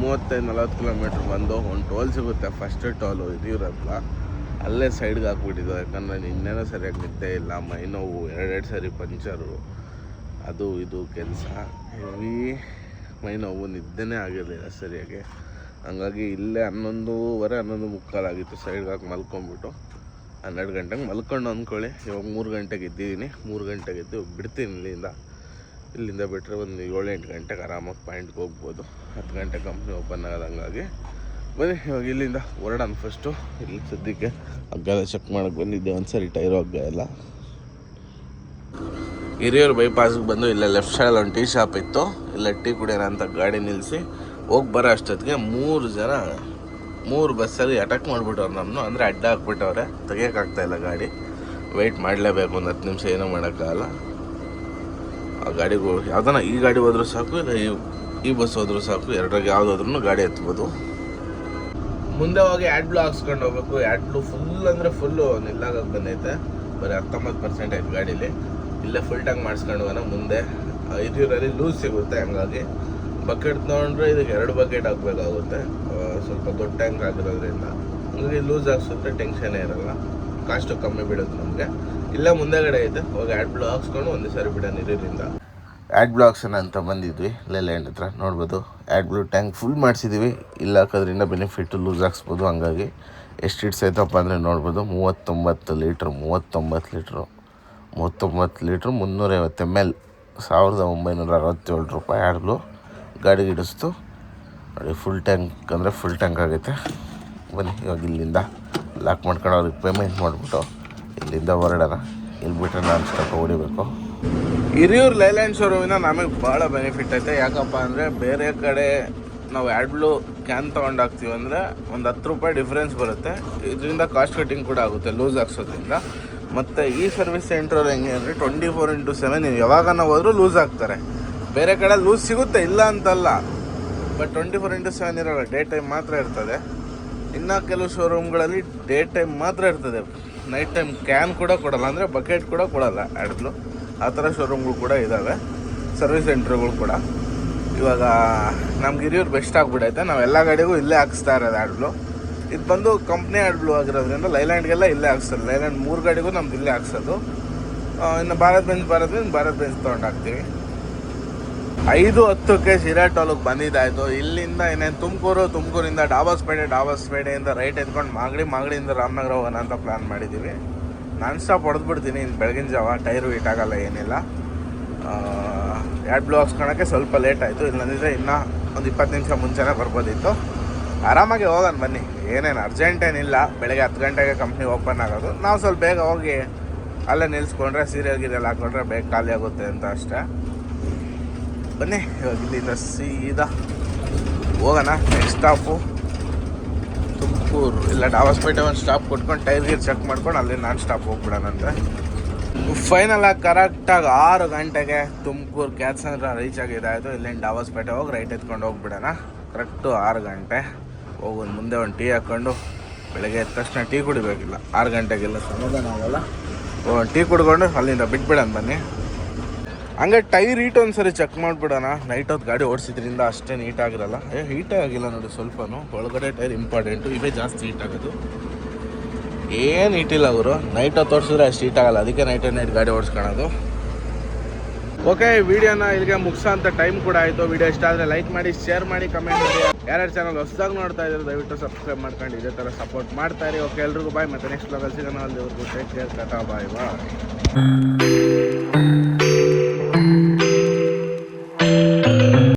ಮೂವತ್ತೈದು, ನಲ್ವತ್ತು ಕಿಲೋಮೀಟ್ರ್ ಬಂದು ಒಂದು ಟೋಲ್ ಸಿಗುತ್ತೆ. ಫಸ್ಟ್ ಟೋಲು ಹತ್ರ ಅಲ್ಲೇ ಸೈಡ್ಗೆ ಹಾಕ್ಬಿಟ್ಟಿದ್ದು. ಯಾಕಂದರೆ ನಿನ್ನೆನೂ ಸರಿಯಾಗಿ ನಿದ್ದೆ ಇಲ್ಲ. ಮೈ ನೋವು, ಎರಡೆರಡು ಸರಿ ಪಂಚರು. ಅದು, ಇದು ಕೆಲಸ. ಹೆವಿ ಮೈ ನೋವು, ನಿದ್ದೆನೇ ಆಗಿರಲಿಲ್ಲ ಸರಿಯಾಗಿ. ಹಂಗಾಗಿ ಇಲ್ಲೇ ಹನ್ನೊಂದೂವರೆ, ಹನ್ನೊಂದು ಮುಕ್ಕಾಲಾಗಿತ್ತು ಸೈಡ್ಗೆ ಹಾಕಿ ಮಲ್ಕೊಂಬಿಟ್ಟು ಹನ್ನೆರಡು ಗಂಟೆಗೆ ಮಲ್ಕೊಂಡು ಅಂದ್ಕೊಳ್ಳಿ. ಇವಾಗ ಮೂರು ಗಂಟೆಗೆ ಇದ್ದಿದ್ದೀನಿ ಮೂರು ಗಂಟೆಗೆ ಇದ್ದು ಬಿಡ್ತೀನಿ ಇಲ್ಲಿಂದ. ಇಲ್ಲಿಂದ ಬಿಟ್ಟರೆ ಒಂದು ಏಳು ಎಂಟು ಗಂಟೆಗೆ ಆರಾಮಾಗಿ ಪಾಯಿಂಟ್ಗೆ ಹೋಗ್ಬೋದು. ಹತ್ತು ಗಂಟೆ ಕಂಪ್ನಿ ಓಪನ್ ಆಗೋದಂಗಾಗಿ. ಬನ್ನಿ, ಇವಾಗ ಇಲ್ಲಿಂದ ಹೊರಡೋಣ ಫಸ್ಟು ಇಲ್ಲಿ ಸದ್ಯಕ್ಕೆ ಹಗ್ಗ ಚೆಕ್ ಮಾಡೋಕ್ಕೆ ಬಂದಿದ್ದೆ. ಒಂದು ಸರಿ ಟೈರು ಹಗ್ಗ ಎಲ್ಲ. ಹಿರಿಯೂರು ಬೈಪಾಸ್ಗೆ ಬಂದು ಇಲ್ಲೇ ಲೆಫ್ಟ್ ಸೈಡಲ್ಲಿ ಒಂದು ಟೀ ಶಾಪ್ ಇತ್ತು. ಇಲ್ಲ ಟೀ ಕುಡಿಯೋಣ ಅಂತ ಗಾಡಿ ನಿಲ್ಲಿಸಿ ಹೋಗಿ ಬರೋ ಅಷ್ಟೊತ್ತಿಗೆ ಮೂರು ಜನ, ಮೂರು ಬಸ್ಸಲ್ಲಿ ಅಟ್ಯಾಕ್ ಮಾಡಿಬಿಟ್ಟವ್ರು ನಮ್ಮನ್ನು ಅಂದರೆ ಅಡ್ಡ ಹಾಕ್ಬಿಟ್ಟವ್ರೆ. ತೆಗಿಯೋಕ್ಕಾಗ್ತಾಯಿಲ್ಲ ಗಾಡಿ. ವೆಯ್ಟ್ ಮಾಡಲೇಬೇಕು. ಒಂದು ಹತ್ತು ನಿಮಿಷ ಏನೂ ಮಾಡೋಕ್ಕಾಗಲ್ಲ. ಆ ಗಾಡಿಗಳು ಯಾವ್ದಾನ ಈ ಗಾಡಿ ಹೋದ್ರೂ ಸಾಕು, ಇಲ್ಲ ಈ ಈ ಬಸ್ ಹೋದ್ರೂ ಸಾಕು ಎರಡರಾಗ ಯಾವುದಾದ್ರೂ ಗಾಡಿ ಹತ್ಬೋದು ಮುಂದೆ ಹೋಗಿ ಬ್ಲೂ ಹಾಕ್ಸ್ಕೊಂಡು ಹೋಗ್ಬೇಕು. ಬ್ಲೂ ಫುಲ್ ಅಂದರೆ ಫುಲ್ಲು ನಿಲ್ಲಾಗ ಬಂದೈತೆ. ಬರೀ ಹತ್ತೊಂಬತ್ತು ಪರ್ಸೆಂಟ್ ಆಯ್ತು ಗಾಡೀಲಿ. ಇಲ್ಲೇ ಫುಲ್ ಟ್ಯಾಂಕ್ ಮಾಡಿಸ್ಕೊಂಡು ಹೋಗೋಣ ಮುಂದೆ. ಐದೂರಲ್ಲಿ ಲೂಸ್ ಸಿಗುತ್ತೆ ಹಂಗಾಗಿ. ಬಕೆಟ್ ತೊಗೊಂಡ್ರೆ ಇದಕ್ಕೆ ಎರಡು ಬಕೆಟ್ ಹಾಕ್ಬೇಕಾಗುತ್ತೆ. ಸ್ವಲ್ಪ ದೊಡ್ಡ ಟ್ಯಾಂಕ್ ಆಗಿರೋದ್ರಿಂದ ಹಂಗಾಗಿ ಲೂಸ್ ಹಾಕ್ಸಿದ್ರೆ ಟೆನ್ಷನೇ ಇರೋಲ್ಲ ಕಾಸ್ಟು ಕಮ್ಮಿ ಬೀಳುತ್ತೆ ನಮಗೆ. ಇಲ್ಲೇ, ಮುಂದೆಗಡೆ ಐತೆ ಅವಾಗ ಆ್ಯಡ್ ಬ್ಲೂ ಹಾಕ್ಸ್ಕೊಂಡು ಒಂದೇ ಸಾರಿ ಬಿಡೋಣ ಇದರಿಂದ ಆ್ಯಡ್ ಬ್ಲಾಕ್ಸನ್ನ ಅಂತ ಬಂದಿದ್ವಿ. ಲೆಲ್ಯಾಂಡ್ ಹತ್ರ ನೋಡ್ಬೋದು. ಆ್ಯಡ್ ಬ್ಲೂ ಟ್ಯಾಂಕ್ ಫುಲ್ ಮಾಡಿಸಿದ್ದೀವಿ ಇಲ್ಲ, ಹಾಕೋದ್ರಿಂದ ಬೆನಿಫಿಟ್ ಲೂಸ್ ಹಾಕ್ಸ್ಬೋದು ಹಂಗಾಗಿ. ಎಷ್ಟು ಇಟ್ಸ್ ಆಯ್ತಪ್ಪ ಅಂದರೆ ನೋಡ್ಬೋದು, ಮೂವತ್ತೊಂಬತ್ತು ಲೀಟ್ರ್ ಮೂವತ್ತೊಂಬತ್ತು ಲೀಟ್ರು ಮೂವತ್ತೊಂಬತ್ತು ಲೀಟ್ರ್ ಮುನ್ನೂರೈವತ್ತು ಎಂ ಎಲ್ ಸಾವಿರದ ಒಂಬೈನೂರ ಅರವತ್ತೇಳು ರೂಪಾಯಿ ಆ್ಯಡ್ ಬ್ಲೂ ಗಾಡಿಗೆ ಇಡಿಸ್ತು ನೋಡಿ ಫುಲ್ ಟ್ಯಾಂಕ್ ಅಂದರೆ ಫುಲ್ ಟ್ಯಾಂಕ್ ಆಗೈತೆ. ಬನ್ನಿ, ಇವಾಗ ಇಲ್ಲಿಂದ ಲಾಕ್ ಮಾಡ್ಕೊಂಡು ಅವ್ರಿಗೆ ಪೇಮೆಂಟ್ ಮಾಡಿಬಿಟ್ಟು. ಇಲ್ಲಿಂದ ಹೊರಡೋಣ ಇಲ್ಲಿ ಬಿಟ್ಟರೆ ನಾನು ಸ್ವಲ್ಪ ಹೊಡಿಬೇಕು ಹಿರಿಯೂರು ಲೈಲ್ಯಾಂಡ್ ಶೋರೂಮಿನ ನಮಗೆ ಭಾಳ ಬೆನಿಫಿಟ್ ಐತೆ. ಯಾಕಪ್ಪ ಅಂದರೆ ಬೇರೆ ಕಡೆ ನಾವು ಬ್ಲೂ ಕ್ಯಾನ್ ತೊಗೊಂಡು ಹಾಕ್ತೀವಿ ಅಂದರೆ ಒಂದು ಹತ್ತು ರೂಪಾಯಿ ಡಿಫ್ರೆನ್ಸ್ ಬರುತ್ತೆ. ಇದರಿಂದ ಕಾಸ್ಟ್ ಕಟ್ಟಿಂಗ್ ಕೂಡ ಆಗುತ್ತೆ ಲೂಸ್ ಹಾಕ್ಸೋದ್ರಿಂದ ಮತ್ತು ಈ ಸರ್ವಿಸ್ ಸೆಂಟ್ರಲ್ಲಿ ಹೆಂಗೆ ಅಂದರೆ ಟ್ವೆಂಟಿ ಫೋರ್ ಇಂಟು ಸೆವೆನ್ ನೀವು ಯಾವಾಗ ನಾವು ಹೋದರೂ ಲೂಸ್ ಆಗ್ತಾರೆ. ಬೇರೆ ಕಡೆ ಲೂಸ್ ಸಿಗುತ್ತೆ, ಇಲ್ಲ ಅಂತಲ್ಲ. But twenty four into seven ಇರೋಲ್ಲ ಡೇ ಟೈಮ್ ಮಾತ್ರ ಇರ್ತದೆ. ಇನ್ನು ಕೆಲವು ಶೋರೂಮ್ಗಳಲ್ಲಿ ಡೇ ಟೈಮ್ ಮಾತ್ರ ಇರ್ತದೆ. ನೈಟ್ ಟೈಮ್ ಕ್ಯಾನ್ ಕೂಡ ಕೊಡಲ್ಲ, ಅಂದರೆ ಬಕೆಟ್ ಕೂಡ ಕೊಡಲ್ಲ ಆ್ಯಡ್ಲು ಆ ಥರ ಶೋರೂಮ್ಗಳು ಕೂಡ ಇದ್ದಾವೆ ಸರ್ವಿಸ್ ಸೆಂಟ್ರ್ಗಳು ಕೂಡ. ಇವಾಗ, ನಮ್ಗೆ ಹಿರಿಯೂರು ಬೆಸ್ಟ್ ಆಗಿಬಿಡೈತೆ. ನಾವು ಎಲ್ಲ ಗಾಡಿಗೂ ಇಲ್ಲೇ ಹಾಕಿಸ್ತಾ ಇರೋದು ಆ್ಯಡ್ಲು ಇದು ಬಂದು ಕಂಪ್ನಿ ಆ್ಯಡ್ಬ್ಲು ಆಗಿರೋದ್ರಿಂದ ಲೈಲ್ಯಾಂಡ್ಗೆಲ್ಲ ಇಲ್ಲೇ ಹಾಕ್ಸ್ತಾರೆ ಲೈಲ್ಯಾಂಡ್ ಮೂರು ಗಾಡಿಗೂ ನಮ್ದು ಇಲ್ಲೇ ಹಾಕ್ಸೋದು. ಇನ್ನು Bharat Benz Bharat Benz Bharat Benz ತೊಗೊಂಡು ಹಾಕ್ತೀವಿ. ಐದು ಹತ್ತಕ್ಕೆ ಶಿರಾ ತಾಲೂಕು ಬಂದಿದ್ದಾಯಿತು. ಇಲ್ಲಿಂದ ಏನೇನು ತುಮಕೂರು, ತುಮಕೂರಿಂದ ಡಾಬಾಸ್ಪೇಟೆ ಡಾಬಾಸ್ಪೇಟೆಯಿಂದ ರೈಟ್ ಎತ್ಕೊಂಡು ಮಾಗಡಿ, ಮಾಗಡಿಯಿಂದ ರಾಮನಗರ ಹೋಗೋಣ ಅಂತ ಪ್ಲ್ಯಾನ್ ಮಾಡಿದ್ದೀವಿ ನಾನು ಸ್ಟಾಪ್ ಹೊಡೆದ್ಬಿಡ್ತೀನಿ ಇನ್ನು ಬೆಳಗಿನ ಜಾವ, ಟೈರು ಹೀಟ್ ಆಗಲ್ಲ ಏನಿಲ್ಲ ಎರಡು ಬ್ಲೂ ಹಾಕ್ಸ್ಕೊಳಕ್ಕೆ ಸ್ವಲ್ಪ ಲೇಟ್ ಆಯಿತು. ಇಲ್ಲಂದಿದ್ರೆ ಇನ್ನೂ ಒಂದು ಇಪ್ಪತ್ತು ನಿಮಿಷ ಮುಂಚೆನೇ ಬರ್ಬೋದಿತ್ತು. ಆರಾಮಾಗಿ ಹೋಗೋಣ ಬನ್ನಿ. ಏನೇನು ಅರ್ಜೆಂಟ್ ಏನಿಲ್ಲ. ಬೆಳಗ್ಗೆ ಹತ್ತು ಗಂಟೆಗೆ ಕಂಪ್ನಿ ಓಪನ್ ಆಗೋದು. ನಾವು ಸ್ವಲ್ಪ ಬೇಗ ಹೋಗಿ ಅಲ್ಲೇ ನಿಲ್ಲಿಸ್ಕೊಂಡ್ರೆ ಸೀರಿಯಲ್ ಗೀರಿಯಲ್ ಹಾಕ್ಕೊಂಡ್ರೆ ಬೇಗ ಖಾಲಿ ಆಗುತ್ತೆ ಅಂತ ಅಷ್ಟೇ. ಬನ್ನಿ, ಇವಾಗ ಇಲ್ಲಿಂದ ಸೀದಾ ಹೋಗೋಣ. Next stop Tumakuru. ಇಲ್ಲ ಡಾಬಾಸ್ಪೇಟೆ ಒಂದು ಸ್ಟಾಪ್ ಕೊಟ್ಕೊಂಡು ಟೈರ್ ಗೀರ್ ಚೆಕ್ ಮಾಡ್ಕೊಂಡು ಅಲ್ಲಿ ನಾನು ಸ್ಟಾಪ್ ಹೋಗ್ಬಿಡೋಣಂತೆ ಫೈನಲ್ ಆಗಿ ಕರೆಕ್ಟಾಗಿ ಆರು ಗಂಟೆಗೆ ತುಮಕೂರು ಕ್ಯಾಚ್ ರೀಚ್ ರೀಚ್ ಆಗಿದ್ದಾಯಿತು ಇಲ್ಲಿಂದ ಡಾಬಾಸ್ಪೇಟೆ ಹೋಗಿ ರೈಟ್ ಎತ್ಕೊಂಡು ಹೋಗ್ಬಿಡೋಣ. ಕರೆಕ್ಟು ಆರು ಗಂಟೆ. ಹೋಗೋದು ಮುಂದೆ ಒಂದು ಟೀ ಹಾಕ್ಕೊಂಡು ಬೆಳಗ್ಗೆ ಎದ್ದ ತಕ್ಷಣ ಟೀ ಕುಡಿಬೇಕಿಲ್ಲ. ಆರು ಗಂಟೆಗೆಲ್ಲ ಸಮಾಧಾನ ಆಗೋಲ್ಲ. ಒಂದು ಟೀ ಕುಡ್ಕೊಂಡು ಅಲ್ಲಿಂದ ಬಿಟ್ಬಿಡೋಣ ಬನ್ನಿ. ಹಂಗೆ ಟೈರ್ ಹೀಟ್ ಒಂದ್ಸರಿ ಚೆಕ್ ಮಾಡಿಬಿಡೋಣ. ನೈಟ್ ಹೊತ್ತು ಗಾಡಿ ಓಡಿಸಿದ್ರಿಂದ ಅಷ್ಟೇ ನೀಟಾಗಿರಲ್ಲ ಏ ಹೀಟೇ ಆಗಿಲ್ಲ ನೋಡಿ ಸ್ವಲ್ಪನೂ. ಒಳಗಡೆ ಟೈರ್ ಇಂಪಾರ್ಟೆಂಟು ಇವೇ ಜಾಸ್ತಿ ಹೀಟ್ ಆಗೋದು. ಏನು ಹೀಟಿಲ್ಲ ಅವರು ನೈಟ್ ಹೊತ್ತು ಓಡಿಸಿದ್ರೆ ಅಷ್ಟು ಹೀಟ್ ಆಗಲ್ಲ. ಅದಕ್ಕೆ ನೈಟ್ ನೈಟ್ ಗಾಡಿ ಓಡಿಸ್ಕೊಳೋದು. ಓಕೆ ವಿಡಿಯೋನ ಇಲ್ಲಿಗೆ ಮುಗಿಸೋ ಅಂತ ಟೈಮ್ ಕೂಡ ಆಯಿತು. ವಿಡಿಯೋ ಇಷ್ಟ ಆದರೆ ಲೈಕ್ ಮಾಡಿ ಶೇರ್ ಮಾಡಿ ಕಮೆಂಟ್ ಮಾಡಿ. ಯಾರ್ಯಾರು ಚಾನಲ್ ಹೊಸದಾಗಿ ನೋಡ್ತಾ ಇದ್ದಾರೆ ದಯವಿಟ್ಟು ಸಬ್ಸ್ಕ್ರೈಬ್ ಮಾಡ್ಕೊಂಡು ಇದೇ ಥರ ಸಪೋರ್ಟ್ ಮಾಡ್ತಾ ಇರಿ. ಓಕೆ ಎಲ್ರಿಗೂ ಬಾಯ್ ಮತ್ತೆ ನೆಕ್ಸ್ಟ್ ಬ್ಲಾಗಲ್ಲಿ ಸಿಗೋಣ. ಅಲ್ಲಿವರೆಗೂ take care tata bye bye